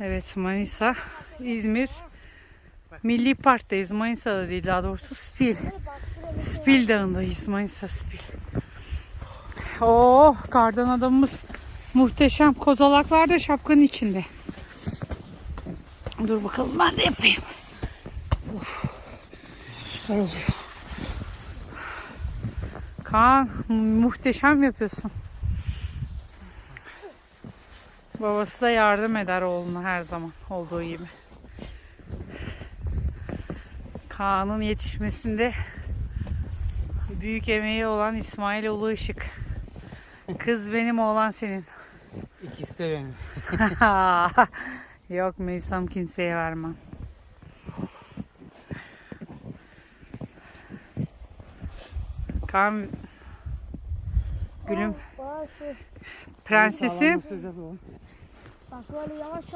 Evet Manisa, İzmir. Milli Park'tayız. Manisa'da değil daha doğrusu Spil. Spil Dağı'ndayız. Manisa Spil. Oh kardan adamımız muhteşem. Kozalaklar da şapkanın içinde. Dur bakalım ben de yapayım. Of, süper oluyor. Kaan muhteşem yapıyorsun. Babası da yardım eder oğluna her zaman olduğu gibi. Kaan'ın yetişmesinde büyük emeği olan İsmail Ulu Işık. Kız benim oğlan senin. İkisi de benim. Yok Meysam kimseye vermem. Kaan gülüm. Prensesi. Bak böyle yavaş